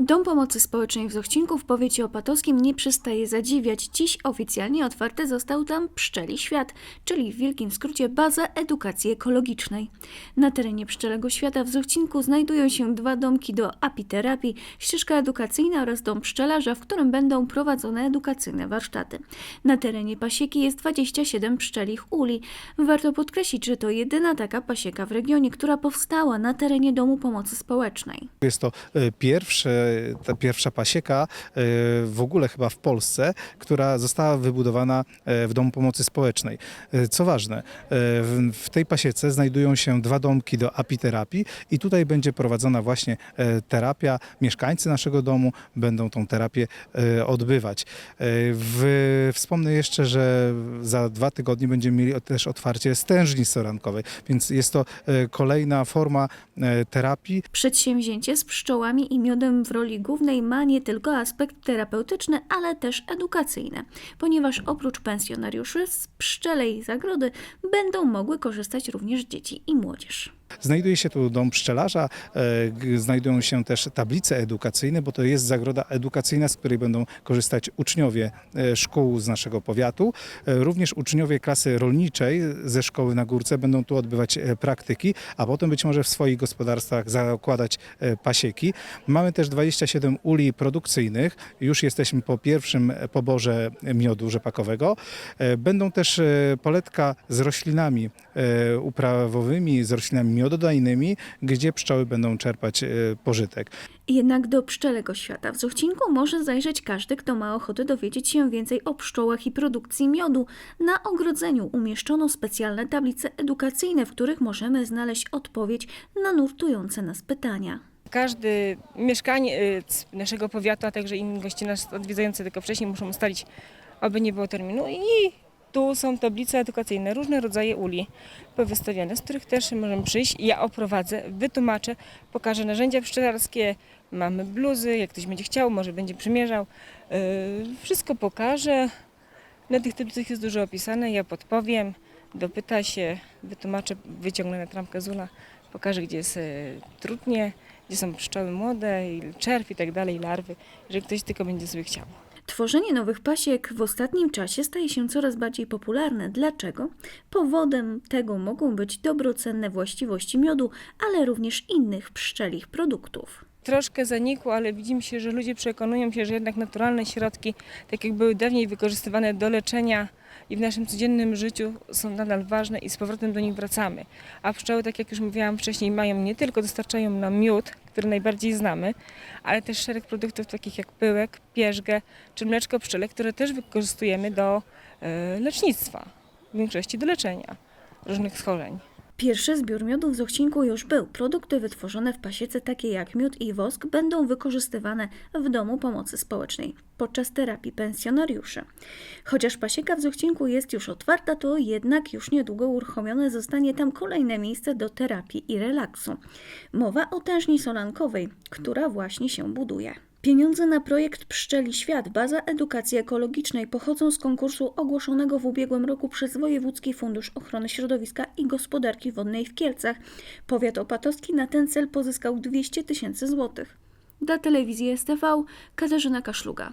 Dom Pomocy Społecznej w Zochcinku w powiecie opatowskim nie przestaje zadziwiać. Dziś oficjalnie otwarty został tam Pszczeli Świat, czyli w wielkim skrócie baza edukacji ekologicznej. Na terenie Pszczelego Świata w Zochcinku znajdują się dwa domki do apiterapii, ścieżka edukacyjna oraz dom pszczelarza, w którym będą prowadzone edukacyjne warsztaty. Na terenie pasieki jest 27 pszczelich uli. Warto podkreślić, że to jedyna taka pasieka w regionie, która powstała na terenie Domu Pomocy Społecznej. Jest to e, pierwsze, ta pierwsza pasieka e, w ogóle chyba w Polsce, która została wybudowana e, w Domu Pomocy Społecznej. E, Co ważne, w- tej pasiece znajdują się dwa domki do apiterapii i tutaj będzie prowadzona właśnie terapia. Mieszkańcy naszego domu będą tą terapię odbywać. Wspomnę jeszcze, że za dwa tygodnie będziemy mieli też otwarcie stężni sorankowej, więc jest to kolejna forma terapii, Przedsięwzięcie z pszczołami i miodem w roli głównej ma nie tylko aspekt terapeutyczny, ale też edukacyjny, ponieważ oprócz pensjonariuszy z pszczelej zagrody będą mogły korzystać również dzieci i młodzież. Znajduje się tu dom pszczelarza, e, znajdują się też tablice edukacyjne, bo to jest zagroda edukacyjna, z której będą korzystać uczniowie e, szkół z naszego powiatu. E, Również uczniowie klasy rolniczej ze szkoły na Górce będą tu odbywać praktyki, a potem być może w swoich gospodarstwach zakładać pasieki. Mamy też 27 uli produkcyjnych. Już jesteśmy po pierwszym poborze miodu rzepakowego. Będą też poletka z roślinami uprawowymi, z roślinami miododajnymi, gdzie pszczoły będą czerpać e, pożytek. Jednak do pszczelego świata w Zuchcinku może zajrzeć każdy, kto ma ochotę dowiedzieć się więcej o pszczołach i produkcji miodu. Na ogrodzeniu umieszczono specjalne tablice edukacyjne, w których możemy znaleźć odpowiedź na nurtujące nas pytania. Każdy mieszkaniec naszego powiatu, a także inni goście nas odwiedzający tylko wcześniej muszą ustalić, aby nie było terminu. I tu są tablice edukacyjne, różne rodzaje uli powystawiane, z których też możemy przyjść. Ja oprowadzę, wytłumaczę, pokażę narzędzia pszczelarskie, mamy bluzy, jak ktoś będzie chciał, może będzie przymierzał. Yy, Wszystko pokażę. Na tych tablicach jest dużo opisane, ja podpowiem, dopyta się, wytłumaczę, wyciągnę na trampkę z ula, pokażę, gdzie jest e, trutnie, gdzie są pszczoły młode, czerw i tak dalej, larwy, jeżeli ktoś tylko będzie sobie chciał. Tworzenie nowych pasiek w ostatnim czasie staje się coraz bardziej popularne. Dlaczego? Powodem tego mogą być dobrocenne właściwości miodu, ale również innych pszczelich produktów. Troszkę zanikło, ale widzimy się, że ludzie przekonują się, że jednak naturalne środki, tak jak były dawniej wykorzystywane do leczenia i w naszym codziennym życiu są nadal ważne i z powrotem do nich wracamy. A pszczoły, tak jak już mówiłam wcześniej, mają nie tylko dostarczają nam miód, który najbardziej znamy, ale też szereg produktów takich jak pyłek, pierzgę czy mleczko pszczele, które też wykorzystujemy do e, lecznictwa, w większości do leczenia różnych schorzeń. Pierwszy zbiór miodu w Zochcinku już był. Produkty wytworzone w pasiece, takie jak miód i wosk, będą wykorzystywane w Domu Pomocy Społecznej podczas terapii pensjonariuszy. Chociaż pasieka w Zochcinku jest już otwarta, to jednak już niedługo uruchomione zostanie tam kolejne miejsce do terapii i relaksu. Mowa o tężni solankowej, która właśnie się buduje. Pieniądze na projekt Pszczeli Świat, baza edukacji ekologicznej, pochodzą z konkursu ogłoszonego w ubiegłym roku przez Wojewódzki Fundusz Ochrony Środowiska i Gospodarki Wodnej w Kielcach. Powiat opatowski na ten cel pozyskał 200 tysięcy złotych. Dla telewizji STV Katarzyna Kaszluga.